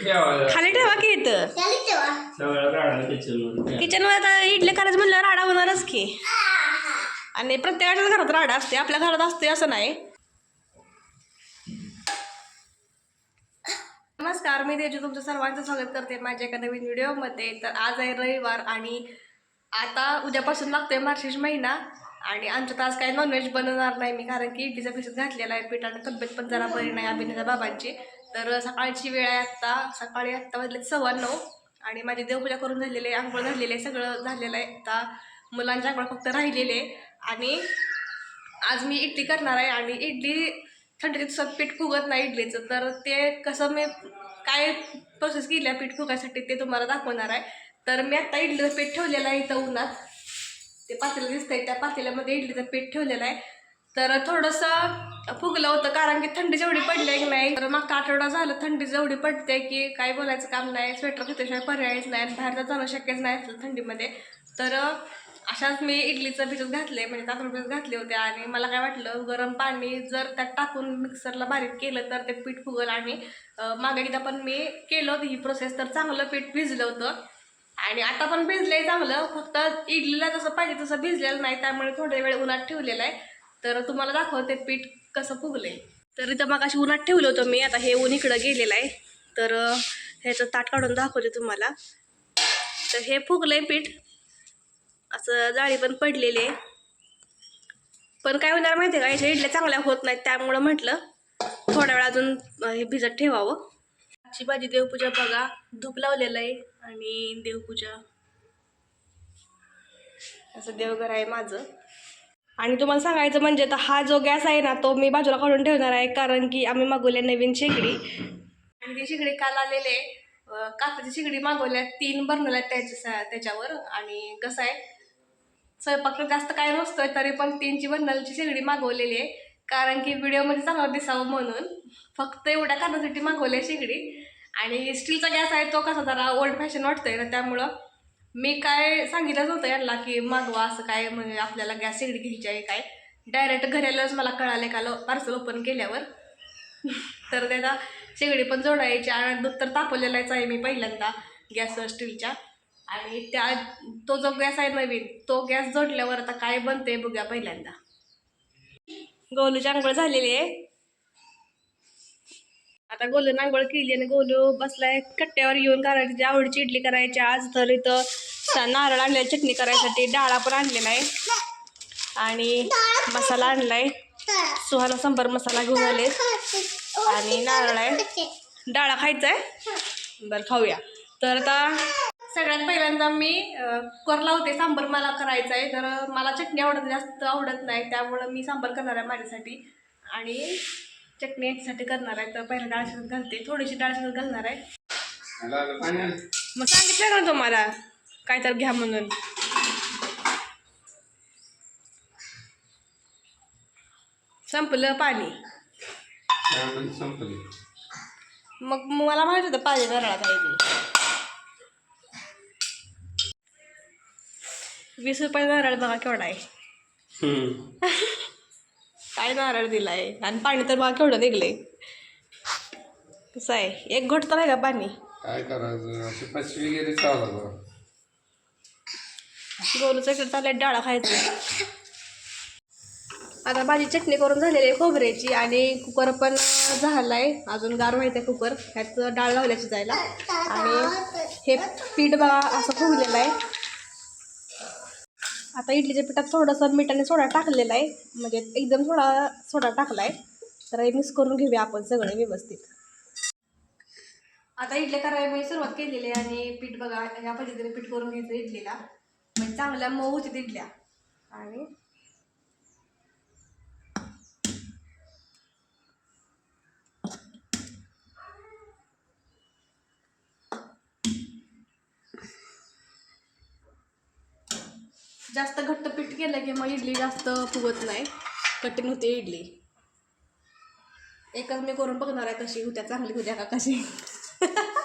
खाली ठेवा की इथं. सगळं राडा किचनमध्ये किचनवर आता इडली करायचं म्हणलं राडा होणारच की. आणि प्रत्येकाच्याच घरात राडा असते आपल्या घरात असते असं नाही. नमस्कार मी तेजू तुमचं सर्वांचं स्वागत करते माझ्या एका नवीन व्हिडिओमध्ये. तर आज आहे रविवार आणि आता उद्यापासून लागतोय मार्गशीर्ष महिना आणि आमच्यात आज काही नॉनव्हेज बनवणार नाही मी कारण की इडलीचा पिसत घातलेला आहे पीठ आणि तब्येत पण जरा बरी नाही अभिनेता बाबांची. तर सकाळची वेळ आहे आत्ता. सकाळी आत्ता वाजले सव्वा नऊ आणि माझी देवपूजा करून झालेली आहे आंघोळ झालेली आहे सगळं झालेलं आहे आता मुलांची आंघोळ फक्त राहिलेली आहे. आणि आज मी इडली करणार आहे आणि इडली थंडीच्या दिवसात पीठ फुगत नाही इडलीचं. तर ते कसं मी काय प्रोसेस केली आहे पीठ फुगायसाठी ते तुम्हाला दाखवणार आहे. तर मी आत्ता इडलीचं पीठ ठेवलेलं आहे इथं उन्हात. ते पातेलं दिसतंय त्या पातेल्यामध्ये इडलीचं पीठ ठेवलेलं आहे. तर थोडंसं फुगलं होतं कारण की थंडी जेवढी पडली की नाही. तर मागचा आठवडा झालं थंडी जेवढी पडते की काय बोलायचं काम नाही स्वेटर घेतल्याशिवाय पर्यायच नाही आणि बाहेर जाणं शक्यच नाही असलं थंडीमध्ये. तर अशाच मी इडलीचं भिजत घातले म्हणजे तांदूळ भिजत घातले होते आणि मला काय वाटलं गरम पाणी जर त्यात टाकून मिक्सरला बारीक केलं तर ते पीठ फुगल आणि मागे एकदा पण मी केलं होतं ही प्रोसेस तर चांगलं पीठ भिजलं होतं. आणि आता पण भिजलंय चांगलं फक्त इडलीला जसं पाहिजे तसं भिजलेलं नाही त्यामुळे थोड्या वेळ उन्हात ठेवलेलं आहे. तर तुम्हाला दाखवते पीठ कसं फुगलंय. तर इथं मग अशी उन्हात ठेवलं होतं मी आता हे ऊन इकडं गेलेलं आहे. तर ह्याचं ताट काढून दाखवते तुम्हाला. तर हे फुगलंय पीठ. असं जाळी पण पडलेली आहे. पण काय होणार माहिती आहे का याच्या इडल्या चांगल्या होत नाहीत त्यामुळं म्हटलं थोड्या वेळ अजून हे भिजत ठेवावं. आजची भाजी देवपूजा बघा धूप लावलेलं आहे आणि देवपूजा. असं देवघर आहे माझं. आणि तुम्हाला सांगायचं म्हणजे तर हा जो गॅस आहे ना तो मी बाजूला काढून ठेवणार आहे कारण की आम्ही मागवले नवीन शेगडी. आणि ती शेगडी काल आलेले अं, काचाची शेगडी मागवल्या तीन बर्नल्या त्याच्या त्याच्यावर. आणि कसं आहे स्वयंपाक जास्त काय नसतोय तरी पण तीनची बर्नलची शेगडी मागवलेली आहे. कारण की व्हिडिओमध्ये चांगलं दिसावं म्हणून फक्त एवढ्या कारणासाठी मागवल्या शेगडी. आणि स्टीलचा गॅस आहे तो कसा जरा ओल्ड फॅशन वाटतोय ना त्यामुळं मी काय सांगितलंच होतं यांना की मागवा असं काय म्हणजे आपल्याला गॅस शेगडी घ्यायची आहे काय? डायरेक्ट घरी आल्यावरच मला कळालं का पार्सल ओपन केल्यावर. तर त्याला शेगडी पण जोडायची आणि दूध तर तापवलेलाच आहे मी पहिल्यांदा गॅस स्टीलच्या आणि त्या तो जो गॅस आहे नवीन तो गॅस जोडल्यावर आता काय बनते बघूया पहिल्यांदा. गोलूची आंघोळ झालेली आहे. आता गोलू आंघोळ केली आणि गोलू बसलाय कट्ट्यावर येऊन करायची आवडीची इडली करायची आज तर इथं नारळ आणलेला चटणी करायसाठी डाळा पण आणलेला आहे. आणि मसाला आणलाय. सुहाला संबर मसाला घेऊन आले आणि नारळ आहे. डाळा खायचा आहे बरं खाऊया. तर आता सगळ्यात पहिल्यांदा मी करला होते सांबर मला करायचं आहे तर मला चटणी आवडत जास्त आवडत नाही त्यामुळं मी सांबर करणार आहे माझ्यासाठी. आणि चटणी याच्यासाठी करणार आहे. तर पहिला डाळ शिजत घालते. थोडीशी डाळ शिजत घालणार आहे. मग सांगितलं ना तुम्हाला. काय तर घ्या म्हणून. संपलं पाणी. मग मला माहीत होतं पाणी नारळात आहे वीस रुपये नारळ बघा केवढा आहे. काय नारळ दिलाय. आणि पाणी तर बघा केवढं निघलंय. कसं आहे? एक घोट तर आहे का पाणी? काय करायचं? अशी पचवी गेली चालत गोलूचं इकडे चाललंय डाळा खायचं. आता भाजी चटणी करून झालेली आहे खोबऱ्याची आणि कुकर पण झालाय. अजून गार व्हायचं कुकर. ह्यात डाळ लावल्याची जायला. आणि हे पीठ बघा असं फुगलेलं आहे. आता इडलीच्या पिठात थोडंसं मीठ आणि सोडा टाकलेला आहे. म्हणजे एकदम थोडा सोडा टाकला आहे तर हे मिक्स करून घेऊया आपण सगळे व्यवस्थित. आता इडल्या करायला मी सुरुवात केलेली आहे आणि पीठ बघा या पद्धतीने पीठ करून घ्यायचं इडलीला. म्हणजे चांगल्या मऊ होतील इडल्या. आणि जास्त घट्ट पीठ केलं की मग इडली जास्त फुगत नाही. कठीण होते इडली. एकच मी करून बघणार आहे कशी होत्या चांगली होत्या का कशी.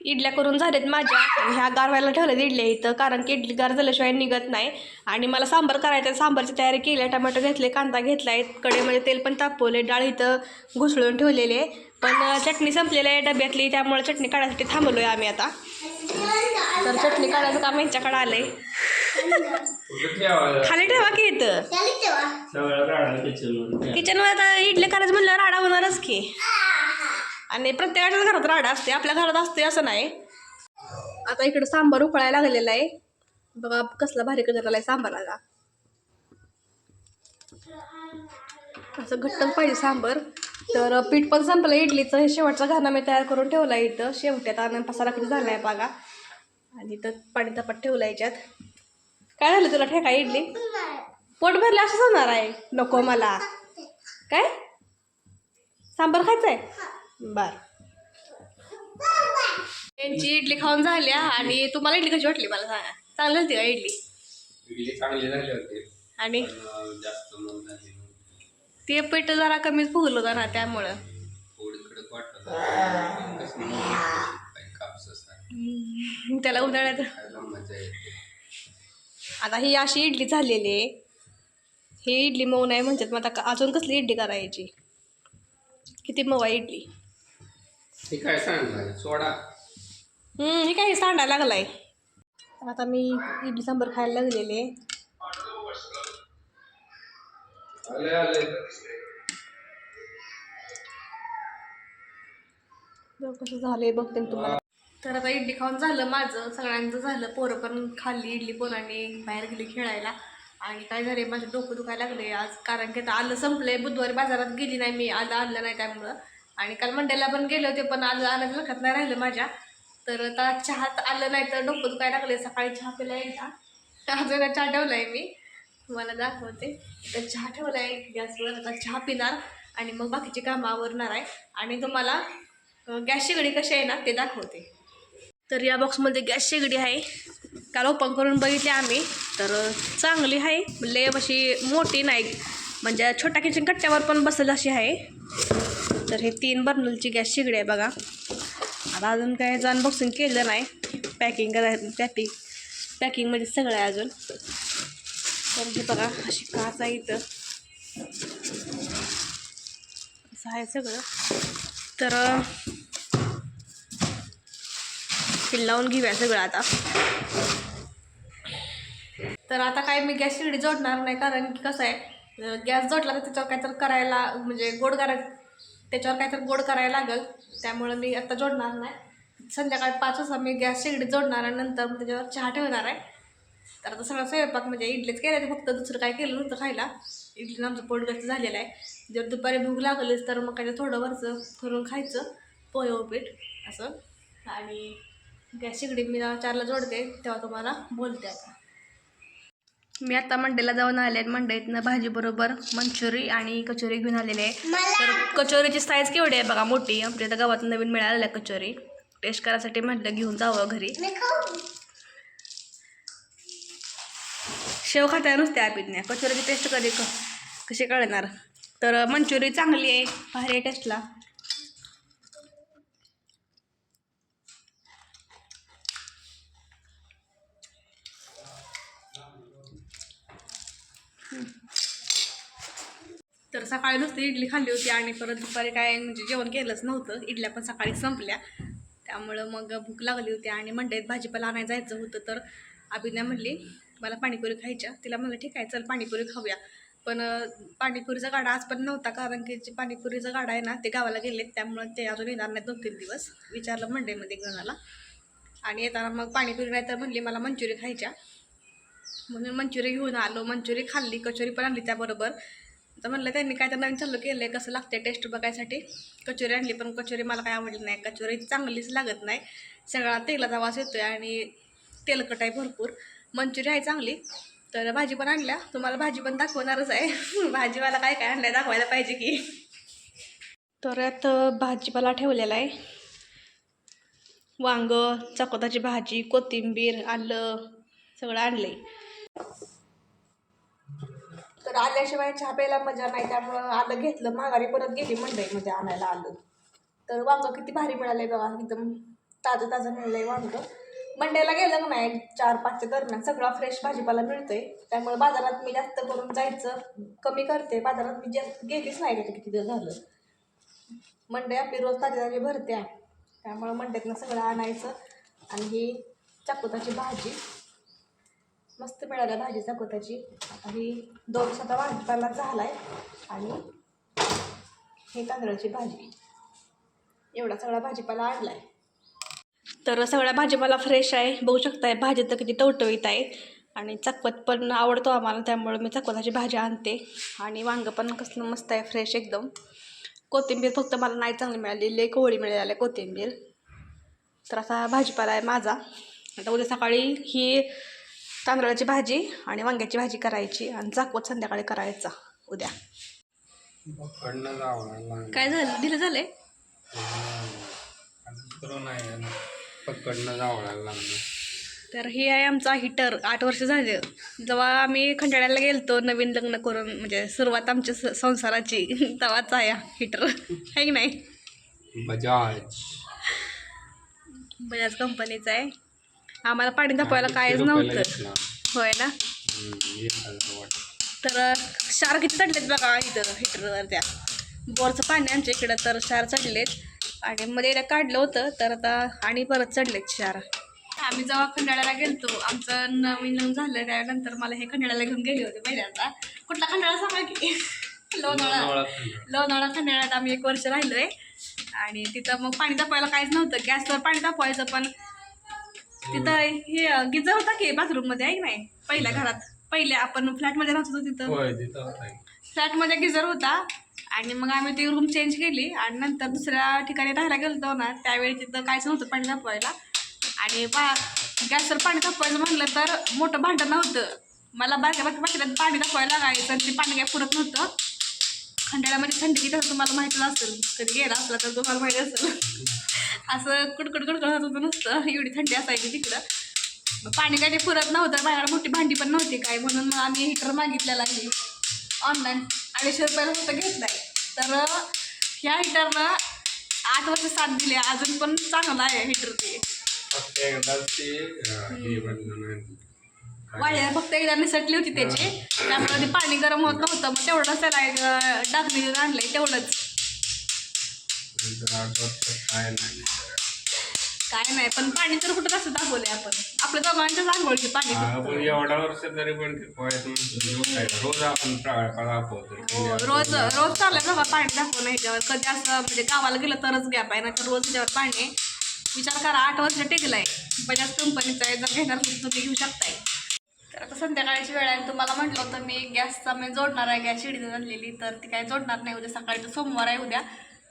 इडल्या करून झाल्यात माझ्या. ह्या गार व्हायला ठेवल्यात इडल्या इथं कारण की इडली गार झाल्याशिवाय निघत नाही. आणि मला सांबार करायचं आहे सांबारची तयारी केली आहे टमाटर घेतले कांदा घेतला आहे कडेमध्ये तेल पण तापवले डाळ इथं घुसळून ठेवलेली आहे. पण चटणी संपलेली आहे डब्यातली त्यामुळे चटणी काढायसाठी थांबलो आहे आम्ही आता. तर चटणी काढायचं काम यांच्याकडे आलंय. कुठं ठेवायला खाली ठेवा की इथं. सगळं राडा किचनवर किचनमध्ये आता इडली करायचं म्हणल्यावर राडा होणारच की. आणि प्रत्येकाच्याच घरात राडा असते आपल्या घरात असते असं नाही. आता इकडं सांबार उकळायला लागलेला आहे. बघा कसला भारी कलर आहे सांबाराला असं घट्टच पाहिजे सांबर. तर पीठ पण संपलं इडलीचं. हे शेवटचा घाणा मी तयार करून ठेवला इथं. शेवट्यात आणि पसारा किती झाला आहे बघा. आणि तर पाणी तापत ठेवलं याच्यात. काय झालं तुला ठेका इडली? पोट भरलं असं होणार आहे. नको मला. काय? सांबार खायचं आहे बर. त्यांची इडली खाऊन झाल्या आणि तुम्हाला इडली कशी वाटली मला सांगा. चांगली होती का इडली? इडली चांगली झाली होती. आणि? पण, अं, जास्त मऊ झाली नव्हती. ते पीठ जरा कमीच फुगलं होतं ना त्यामुळं. थोडी कडक वाटत होती. पण कसं मऊ होती, काही कापसच आहे. हम्म, त्याला उन्हाळ्यात. खायला मजा येते. आता ही अशी इडली झालेली आहे. ही इडली मऊ नाही म्हणतात मग आता का- अजून कसली इडली करायची? किती मऊ आहे इडली? हे काय सांगणार सोडा. हम्म, हे काही सांडायला लागलाय? आता मी इडली सांबर खायला लागलेले आले आले. बघ कसं झालंय बघते मी तुम्हाला. तर आता इडली खाऊन झालं माझं सगळ्यांचं झालं. पोरं पण खाल्ली इडली पोरांनी बाहेर गेली खेळायला. आणि काय झाले माझं डोकं दुखायला लागले आज. कारण की आता आलं संपलंय बुधवारी बाजारात गेली नाही मी आलं आणलं नाही त्यामुळं. आणि काल मंडेला पण गेले होते पण आज आलं लक्षात नाही राहिलं माझ्या. तर आता चहात आलं नाही तर डोकं दुखायला लागले सकाळी चहा पिला एकदा. अजून चहा ठेवलाय मी. तुम्हाला दाखवते. तर चहा ठेवला आहे गॅसवर. आता चहा पिणार आणि मग बाकीची कामं आवरणार आहे. आणि तुम्हाला गॅस शेगडी कशी आहे ना ते दाखवते. तर या बॉक्समध्ये गॅस शेगडी आहे. काल ओपन करून बघितली आम्ही. तर चांगली आहे. लय अशी मोठी नाही. म्हणजे छोट्या किचन कट्ट्यावर पण बसेल अशी आहे. तर हे तीन बर्नलची गॅस शेगडी आहे बघा. आता अजून काय अनबॉक्सिंग केलं नाही. पॅकिंग कराय पॅकिंग पॅकिंगमध्ये सगळं आहे अजून. तर हे बघा अशी काच आहे इथं. असं आहे सगळं. तर हे लावून घेऊया सगळं आता. तर आता काय मी गॅस शिगडी जोडणार नाही कारण की कसं आहे गॅस जोडला तर त्याच्यावर तर करायला म्हणजे गोड करायचं त्याच्यावर काहीतरी गोड करायला लागेल. त्यामुळं मी आत्ता जोडणार नाही. संध्याकाळी पाच वाजता मी गॅस शेगडी जोडणार आहे नंतर मग त्याच्यावर चहा ठेवणार आहे. तर आता सगळं स्वयंपाक म्हणजे इडलीच केलं फक्त दुसरं काय केलं नव्हतं खायला. इडलीनं आमचं पोट गच्च झालेलं आहे. जर दुपारी भूक लागलीच तर मग काय थोडं वरचं करून खायचं. पोहे उपीट असं. आणि गॅस शेगडी मी चारला जोडते तेव्हा तुम्हाला बोलते आता. मी आता मंडेला जाऊन आले आहेत. मंडईतनं भाजीबरोबर मंचुरी आणि कचोरी घेऊन आलेले आहे तर कचोरीची साईज केवढी आहे बघा? मोठी. आपल्या इथं गावात नवीन मिळालेल्या कचोरी. टेस्ट करायसाठी म्हटलं घेऊन जावं घरी. शेव खात्या नुसत्या आपितण्या कचोरीची टेस्ट कधी क कशी कळणार? तर मंचुरी चांगली आहे. भारी आहे टेस्टला तर सकाळी नुसती इडली खाल्ली होती आणि परत दुपारी काय म्हणजे जेवण केलंच नव्हतं. इडल्या पण सकाळी संपल्या. त्यामुळं मग भूक लागली होती आणि मंडईत भाजीपाला आणायला जायचं होतं. तर अभिनय म्हणली मला पाणीपुरी खायच्या. तिला म्हणलं ठीक आहे चल पाणीपुरी खाऊया. पण पाणीपुरीचा गाडा आज पण नव्हता कारण की जे पाणीपुरीचा गाडा आहे ना ते गावाला गेले त्यामुळं ते अजून येणार नाही दोन तीन दिवस. विचारलं मंडईमध्ये जणाला आणि येताना मग पाणीपुरी नाही तर म्हणली मला मंचुरी खायच्या. म्हणून मंचुरी घेऊन आलो. मंचुरी खाल्ली कचोरी पण आणली त्याबरोबर. तर म्हणलं त्यांनी काय तर नवीन चालू केलं आहे कसं लागते टेस्ट बघायसाठी. कचोरी आणली पण कचोरी मला काय आवडली नाही. कचोरी चांगलीच लागत नाही. सगळा तेलाचा वास येतो आहे आणि तेलकट आहे भरपूर. मंचुरी आहे चांगली. तर भाजी पण आणल्या. तुम्हाला भाजी पण दाखवणारच आहे. भाजीवाला काय काय आणलं दाखवायला पाहिजे की. तर यात भाजीपाला ठेवलेला आहे. वांग चकोताची भाजी कोथिंबीर आलं सगळं आणलं आहे तर आल्याशिवाय चहा प्यायला मजा नाही त्यामुळं आलं घेतलं माघारी परत गेली मंडईमध्ये आणायला आलं. तर वांग किती भारी मिळालंय बघा एकदम ताजं ताजं मिळलं आहे वांगं. मंडेला गेलं नाही चार पाचच्या दरम्यान सगळा फ्रेश भाजीपाला मिळतोय. त्यामुळे बाजारात मी जास्त करून जायचं कमी करते बाजारात मी जास्त गेलीच नाही तिथे किती दिवस झालं. मंडे आपली रोज ताजी ताजी भरते त्यामुळं मंड्यातनं सगळं आणायचं. आणि ही चाकोताची भाजी. मस्त मिळाल्या भाजी चाकोताची आता ही दोन स्वतः भाजीपाला झाला आहे आणि ही तांदळाची भाजी. एवढा सगळा भाजीपाला आणला आहे तर सगळा भाजीपाला फ्रेश आहे. बघू शकताय भाजी तर किती टवटवीत आहे आणि चकवत पण आवडतो आम्हाला त्यामुळे मी चकवताची भाजी आणते. आणि वांगं पण कसलं मस्त आहे फ्रेश एकदम. कोथिंबीर फक्त मला नाही चांगली मिळाली लई कोवळी मिळाली कोथिंबीर. तर असा भाजीपाला आहे माझा. आता उद्या सकाळी ही तांदळाची भाजी आणि वांग्याची भाजी करायची आणि चाकवत संध्याकाळी करायचा उद्या. काय झालं? दिलं झालंय? तर हे आहे आमचा हिटर. आठ वर्ष झाले. जेव्हा आम्ही खंडाळ्याला गेलतो नवीन लग्न करून म्हणजे सुरुवात आमच्या स- संसाराची तेव्हाच आहे हिटर. आहे की नाही? बजाज. बजाज कंपनीचा आहे. आम्हाला पाणी तापवायला काहीच रुपयाला नव्हतं. होय ना. तर क्षार किती चढलेत बघा इथं हिटरवर त्या. बोरचं पाणी आमच्या इकडं तर क्षार चढलेत. आणि मध्ये एकदा काढलं होतं तर आता आणि परत चढलेत क्षार. आम्ही जेव्हा खंडाळ्याला गेलतो आमचं नवीन लग्न झालं त्यानंतर मला हे खंडाळ्याला घेऊन गेले होते पहिल्यांदा. कुठला खंडाळा सांगा की? लोणावळा. लोणावळा खंडाळा. लोणावळा खंडाळ्यात आम्ही एक वर्ष राहिलोय. आणि तिथं मग पाणी तापवायला काहीच नव्हतं. गॅसवर पाणी तापवायचं पण तिथं हे गिजर होता की बाथरूममध्ये आहे की नाही? पहिल्या घरात. पहिल्या आपण फ्लॅटमध्ये राहत होतो तिथं. होय तिथं होता एक. फ्लॅटमध्ये गिझर होता. आणि मग आम्ही ती रूम चेंज केली. आणि नंतर दुसऱ्या ठिकाणी राहायला गेलो ना त्यावेळी तिथं काहीच नव्हतं पाणी तापवायला. आणि पा गॅसवर पाणी तापवायचं म्हणलं तर मोठं भांडं नव्हतं. मला बारक्या बारक्या पातेल्यात पाणी तापवायला लागायचं आणि ते पाणी काय पुरत नव्हतं. खंडाळ्यामध्ये थंडी किती तुम्हाला माहितीच असेल. कधी गेला असला तर तुम्हाला माहिती असेल. असं कुडकुड कुडकुड होत होतं नुसतं. एवढी थंडी असायची तिकडं. पाणी काय ते पुरत नव्हतं. बाहेर मोठी भांडी पण नव्हती काय म्हणून मग आम्ही हिटर मागितलेला आहे ऑनलाईन अडीचशे रुपयाला फक्त घेतलाय. तर ह्या हिटरनं आठ वर्ष साथ दिली. अजून पण चांगलं आहे हिटर ते. वाळ्या फक्त एकदा निसटली होती त्याची. त्यामुळे ते पाणी गरम होत नव्हतं. मग तेवढंच त्याला डागणी आणलंय तेवढंच. नंतर आठ वर्ष काय नाही पण पाणी तर कुठं कसं दाखवलंय आपण. आपल्या दोघांच्याच आंघोळीचे पाणी हा, फक्त. पण एवढा वर्ष तरी पण ते रोज आपण हो, रोज रोज चाललं बघा पाणी दाखवणं ह्याच्यावर. कधी असं म्हणजे गावाला गेलं तरच गॅप आहे ना तर रोज ह्याच्यावर पाणी. आहे. विचार करा आठ वर्ष टेकलाय. बजाज कंपनीचा आहे जर घेणार असेल तर तुम्ही घेऊ शकताय. तर आता संध्याकाळची वेळ आहे. तुम्हाला म्हटलं होतं मी गॅसचा मी जोडणार आहे गॅस शिडी आणलेली. तर ती काय जोडणार नाही उद्या सकाळी तर सोमवार आहे उद्या.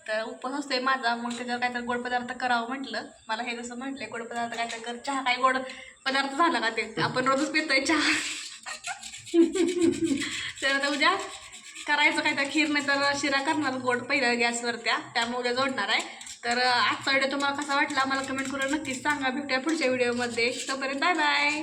तर उपवास असतोय माझा. मग त्याच्यावर काहीतरी गोड पदार्थ करावं म्हटलं. मला हे जसं म्हटलंय गोड पदार्थ काय कर. चहा काय गोड पदार्थ झाला का ते? आपण रोजच पितोय चहा. तर आता उद्या करायचं काय तर खीर नाही तर शिरा करणार गोड पहिल्या गॅसवर त्या. त्यामुळे उद्या जोडणार आहे. तर आजचा व्हिडिओ तुम्हाला कसा वाटला? मला कमेंट करून नक्कीच सांगा. भेटूया पुढच्या व्हिडिओमध्ये तोपर्यंत बाय बाय